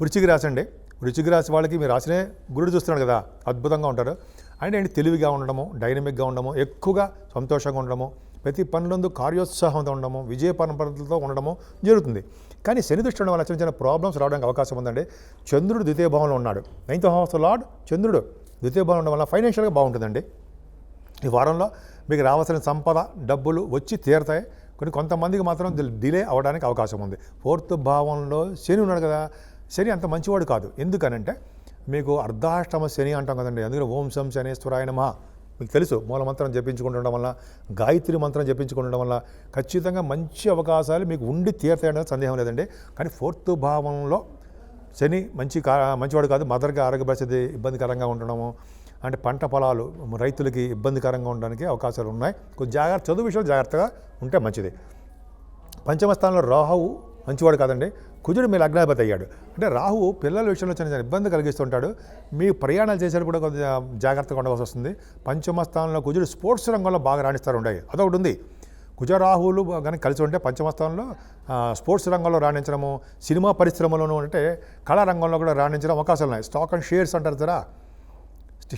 వృచ్చికి రాసి అండి. వృచ్చికి రాసి వాళ్ళకి మీరు రాసినే గురుడు చూస్తున్నాడు కదా అద్భుతంగా ఉంటారు అండ్ ఏంటి? తెలివిగా ఉండడము డైనమిక్గా ఉండడము ఎక్కువగా సంతోషంగా ఉండడము ప్రతి పనులందు కార్యోత్సాహంతో ఉండడము విజయ పరంపరలతో ఉండడము జరుగుతుంది. కానీ శని దృష్టి ఉండడం వల్ల చిన్న చిన్న ప్రాబ్లమ్స్ రావడానికి అవకాశం ఉందండి. చంద్రుడు ద్వితీయ భావంలో ఉన్నాడు. నైన్త్ హౌస్ లార్డ్ చంద్రుడు ద్వితీయ భావం ఉండడం వల్ల ఫైనాన్షియల్గా బాగుంటుందండి. ఈ వారంలో మీకు రావాల్సిన సంపద డబ్బులు వచ్చి తీరతాయి. కొన్ని కొంతమందికి మాత్రం డిలే అవ్వడానికి అవకాశం ఉంది. ఫోర్త్ భావంలో శని ఉన్నాడు కదా శని అంత మంచివాడు కాదు. ఎందుకనంటే మీకు అర్ధాష్టమ శని అంటాం కదండి. అందుకని ఓం శని శనేశ్వరాయ మీకు తెలుసు మూలమంత్రం జపించుకుంటుండడం వల్ల గాయత్రి మంత్రం జపించుకుండడం వల్ల ఖచ్చితంగా మంచి అవకాశాలు మీకు ఉండి తీరతాయనే సందేహం లేదండి. కానీ ఫోర్త్ భావంలో శని మంచి కా మంచివాడు కాదు. మదర్గా ఆరోగ్య పరిస్థితి ఇబ్బందికరంగా ఉండడము అంటే పంట పొలాలు రైతులకి ఇబ్బందికరంగా ఉండడానికి అవకాశాలు ఉన్నాయి. కొంచెం జాగ్రత్త చదువు విషయంలో జాగ్రత్తగా ఉంటే మంచిది. పంచమ స్థానంలో రాహువు మంచివాడు కాదండి. కుజుడు మీ లగ్నాధిపతి అయ్యాడు అంటే రాహు పిల్లల విషయంలో చిన్న ఇబ్బంది కలిగిస్తుంటాడు. మీ ప్రయాణాలు చేసేటప్పుడు కూడా కొంచెం జాగ్రత్తగా ఉండవలసి వస్తుంది. పంచమ స్థానంలో కుజుడు స్పోర్ట్స్ రంగంలో బాగా రాణిస్తారు ఉండే అదొకటి ఉంది కుజరాహువులు కానీ కలిసి ఉంటే పంచమ స్థానంలో స్పోర్ట్స్ రంగంలో రాణించడము సినిమా పరిశ్రమలోనూ అంటే కళా రంగంలో కూడా రాణించడం అవకాశాలు ఉన్నాయి. స్టాక్ అండ్ షేర్స్ అంటారు కదా.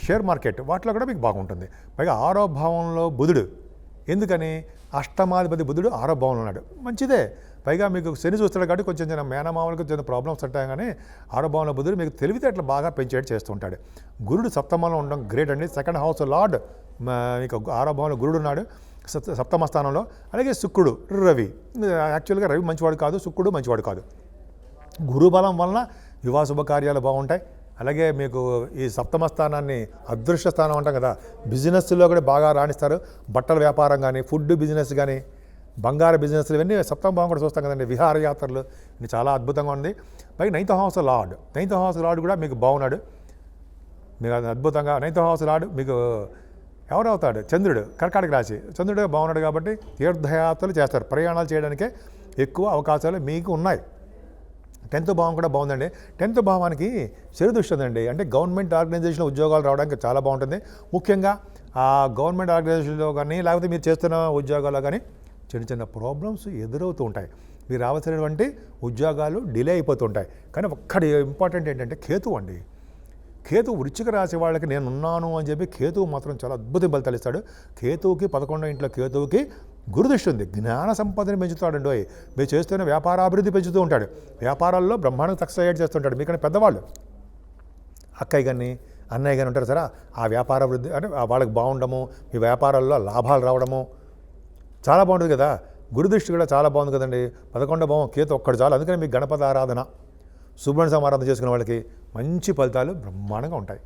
షేర్ మార్కెట్ వాటిలో కూడా మీకు బాగుంటుంది. పైగా ఆరో భావంలో బుధుడు. ఎందుకని? అష్టమాధిపతి బుధుడు ఆరో భావంలో ఉన్నాడు. మంచిదే. పైగా మీకు శని చూస్తాడు కాబట్టి కొంచెం చిన్న మేనమామలకు చిన్న ప్రాబ్లమ్స్ ఉంటాయి కానీ ఆరో భావంలో బుధుడు మీకు అట్లా బాగా పెంచేట్టు చేస్తుంటాడు గురుడు సప్తమంలో ఉండడం గ్రేట్ అండి. సెకండ్ హౌస్ లార్డ్ మీకు ఆరో గురుడు ఉన్నాడు. సప్త- సప్తమ స్థానంలో. అలాగే శుక్రుడు రవి. యాక్చువల్గా రవి మంచివాడు కాదు శుక్రుడు మంచివాడు కాదు. గురుబలం వలన వివాహ శుభకార్యాలు బాగుంటాయి. అలాగే మీకు ఈ సప్తమ స్థానాన్ని అదృష్ట స్థానం అంటాం కదా. బిజినెస్లో కూడా బాగా రాణిస్తారు. బట్టల వ్యాపారం కానీ ఫుడ్ బిజినెస్ కానీ బంగారు బిజినెస్లు ఇవన్నీ సప్తమ భావం కూడా చూస్తాం కదండి. విహారయాత్రలు ఇది చాలా అద్భుతంగా ఉంది పైగా ninth house lord ninth house lord కూడా మీకు బాగున్నాడు. మీకు అది అద్భుతంగా నైన్త్ హౌస్ లార్డ్ మీకు ఎవరవుతాడు? చంద్రుడు కర్కాటక రాశి. చంద్రుడు బాగున్నాడు కాబట్టి తీర్థయాత్రలు చేస్తారు. ప్రయాణాలు చేయడానికే ఎక్కువ అవకాశాలు మీకు ఉన్నాయి. టెన్త్ భావం కూడా బాగుందండి. టెన్త్ భావానికి చెడు అంటే గవర్నమెంట్ ఆర్గనైజేషన్లో ఉద్యోగాలు రావడానికి చాలా బాగుంటుంది. ముఖ్యంగా ఆ గవర్నమెంట్ ఆర్గనైజేషన్లో కానీ లేకపోతే మీరు చేస్తున్న ఉద్యోగాల్లో కానీ చిన్న చిన్న ప్రాబ్లమ్స్ ఎదురవుతూ ఉంటాయి. మీరు రావాల్సినటువంటి ఉద్యోగాలు డిలే అయిపోతుంటాయి. కానీ ఒక్కటి ఇంపార్టెంట్ ఏంటంటే కేతు అండి. కేతు వృచ్చిక రాశి వాళ్ళకి నేను ఉన్నాను అని చెప్పి కేతువు మాత్రం చాలా అద్భుత ఫలితాలు ఇస్తాడు. కేతువుకి పదకొండో ఇంట్లో కేతువుకి గురుదృష్టి ఉంది. జ్ఞాన సంపదని పెంచుతాడండి అయ్యి మీరు చేస్తున్న వ్యాపారాభివృద్ధి పెంచుతూ ఉంటాడు. వ్యాపారాల్లో బ్రహ్మాండం సక్సెస్ చేస్తుంటాడు. మీకంటే పెద్దవాళ్ళు. అక్కయ్య కానీ అన్నయ్య కానీ ఉంటారు సరే? ఆ వ్యాపార వృద్ధి అంటే వాళ్ళకి బాగుండము మీ వ్యాపారాల్లో లాభాలు రావడము చాలా బాగుంటుంది కదా. గురుదృష్టి కూడా చాలా బాగుంది కదండి. పదకొండో భావం కేతు ఒక్కడు చాలు. అందుకని మీకు గణపతి ఆరాధన సుబ్రహ్మణ్య సమారాధన చేసుకున్న వాళ్ళకి మంచి ఫలితాలు బ్రహ్మాండంగా ఉంటాయి.